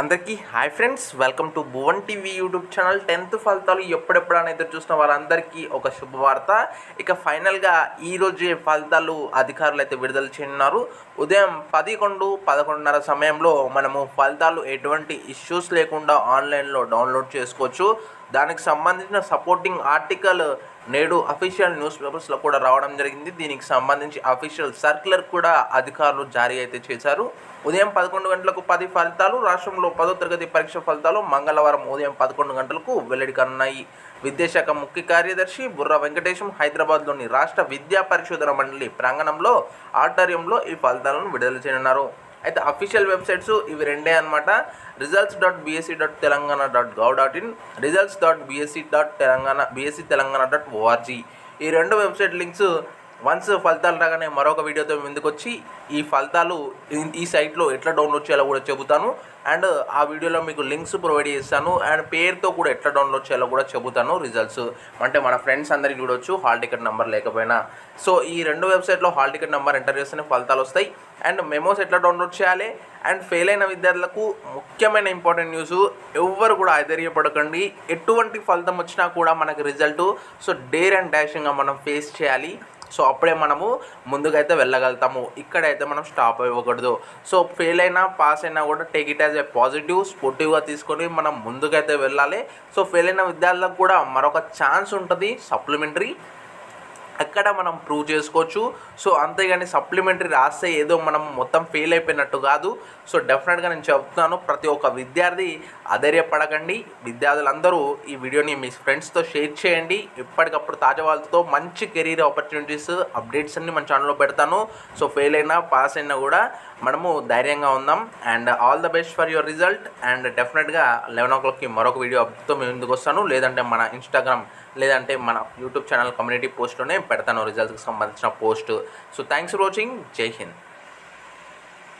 అందరికీ hi friends welcome to Bhuvan TV YouTube channel. Tenth ఫలితాలు ఎప్పుడెప్పుడని ఎదురు చూసిన వారందరికీ ఒక శుభవార్త. ఇక ఫైనల్గా ఈ రోజే ఫలితాలు అధికారులు అయితే విడుదల చేయనున్నారు. ఉదయం పదకొండు పదకొండున్నర సమయంలో మనము ఫలితాలు ఎటువంటి ఇష్యూస్ లేకుండా ఆన్లైన్లో డౌన్లోడ్ చేసుకోవచ్చు. దానికి సంబంధించిన సపోర్టింగ్ ఆర్టికల్ నేడు అఫీషియల్ న్యూస్ పేపర్స్లో కూడా రావడం జరిగింది. దీనికి సంబంధించి అఫీషియల్ సర్క్యులర్ కూడా అధికారులు జారీ అయితే చేశారు. ఉదయం పదకొండు గంటలకు పది ఫలితాలు రాష్ట్రంలో పదో తరగతి పరీక్ష ఫలితాలు మంగళవారం ఉదయం పదకొండు గంటలకు వెల్లడి కానున్నాయి. విద్యాశాఖ ముఖ్య కార్యదర్శి బుర్ర వెంకటేశం హైదరాబాద్లోని రాష్ట్ర విద్యా పరిశోధన మండలి ప్రాంగణంలో ఆడిటోరియంలో ఈ ఫలితాలను విడుదల చేయనున్నారు. అయితే అఫీషియల్ వెబ్సైట్స్ ఇవి రెండే అనమాట results dot BSE dot Telangana dot gov dot in results dot BSE dot Telangana BSE Telangana dot org ఈ రెండు వెబ్సైట్ లింక్స్ వన్స్ ఫలితాలు రాగానే మరొక వీడియోతో ముందుకు వచ్చి ఈ ఫలితాలు ఈ- సైట్లో ఎట్లా డౌన్లోడ్ చేయాలో కూడా చెబుతాను. అండ్ ఆ వీడియోలో మీకు లింక్స్ ప్రొవైడ్ చేస్తాను. అండ్ పేరుతో కూడా ఎట్లా డౌన్లోడ్ చేయాలో కూడా చెబుతాను రిజల్ట్స్ అంటే మన ఫ్రెండ్స్ అందరికి చూడొచ్చు హాల్ టికెట్ నెంబర్ లేకపోయినా. సో ఈ రెండు వెబ్సైట్లో హాల్ టికెట్ నెంబర్ ఎంటర్ చేస్తేనే ఫలితాలు వస్తాయి. అండ్ మెమోస్ ఎట్లా డౌన్లోడ్ చేయాలి? అండ్ ఫెయిల్ అయిన విద్యార్థులకు ముఖ్యమైన ఇంపార్టెంట్ న్యూస్ ఎవ్వరు కూడా ఆశ్చర్యపడకండి. ఎటువంటి ఫలితం వచ్చినా కూడా మనకి రిజల్ట్ సో డేర్ అండ్ డాషింగ్గా మనం ఫేస్ చేయాలి. సో అప్పుడే మనము ముందుకైతే వెళ్ళగలుగుతాము. ఇక్కడైతే మనం స్టాప్ అవ్వకూడదు. సో ఫెయిల్ అయినా పాస్ అయినా కూడా take it as a positive స్పోర్టివ్గా తీసుకొని మనం ముందుకైతే వెళ్ళాలి. సో ఫెయిల్ అయిన విద్యార్థులకు కూడా మరొక ఛాన్స్ ఉంటుంది సప్లిమెంటరీ అక్కడ మనం ప్రూవ్ చేసుకోవచ్చు. సో అంతేగాని సప్లిమెంటరీ రాస్తే ఏదో మనం మొత్తం ఫెయిల్ అయిపోయినట్టు కాదు. సో డెఫినెట్గా నేను చెప్తున్నాను ప్రతి ఒక్క విద్యార్థి అధైర్యపడకండి. విద్యార్థులందరూ ఈ వీడియోని మీ ఫ్రెండ్స్తో షేర్ చేయండి. ఎప్పటికప్పుడు తాజా వాళ్ళతో మంచి కెరీర్ ఆపర్చునిటీస్ అప్డేట్స్ అన్ని మన ఛానల్లో పెడతాను. సో ఫెయిల్ అయినా పాస్ అయినా కూడా మనము ధైర్యంగా ఉందాం. And all the best for your result and డెఫినెట్గా లెవెన్ ఓ క్లాక్కి మరొక వీడియో అప్తో మేము ముందుకు వస్తాను. లేదంటే మన ఇన్స్టాగ్రామ్ లేదంటే మన యూట్యూబ్ ఛానల్ కమ్యూనిటీ పోస్ట్లోనే పెడతాను రిజల్ట్స్కి సంబంధించిన post so thanks for watching జై హింద్